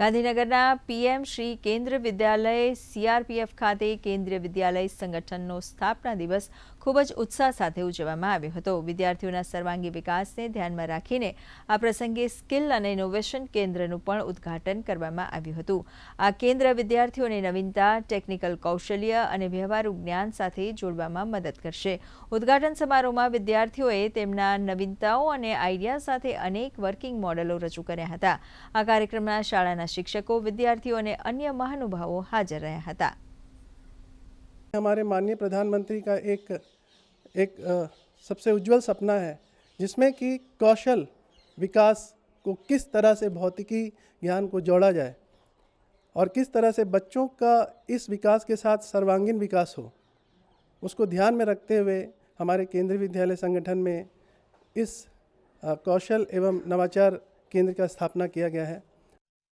ગાંધીનગરના પીએમ શ્રી કેન્દ્ર વિદ્યાલય સીઆરપીએફ ખાતે કેન્દ્રીય વિદ્યાલય સંગઠનનો સ્થાપના દિવસ ખૂબ જ ઉત્સાહ સાથે ઉજવવામાં આવ્યો હતો. વિદ્યાર્થીઓના સર્વાંગી વિકાસને ધ્યાનમાં રાખીને આ પ્રસંગે સ્કિલ અને ઇનોવેશન કેન્દ્રનું પણ ઉદ્ઘાટન કરવામાં આવ્યું હતું. આ કેન્દ્ર વિદ્યાર્થીઓને નવીનતા, ટેકનિકલ કૌશલ્ય અને વ્યવહારુ જ્ઞાન સાથે જોડવામાં મદદ કરશે. ઉદ્ઘાટન સમારોહમાં વિદ્યાર્થીઓએ તેમના નવીનતાઓ અને આઈડિયા સાથે અનેક વર્કિંગ મોડેલો રજૂ કર્યા હતા. આ કાર્યક્રમમાં શાળાના શિક્ષકો વિદ્યાર્થીઓ અને અન્ય મહાનુભાવો હાજર રહ્યા હતા हमारे माननीय प्रधानमंत्री का एक एक अ, सबसे उज्जवल सपना है जिसमें कि कौशल विकास को किस तरह से भौतिकी ज्ञान को जोड़ा जाए और किस तरह से बच्चों का इस विकास के साथ सर्वांगीण विकास हो उसको ध्यान में रखते हुए हमारे केंद्रीय विद्यालय संगठन में इस अ, कौशल एवं नवाचार केंद्र का स्थापना किया गया है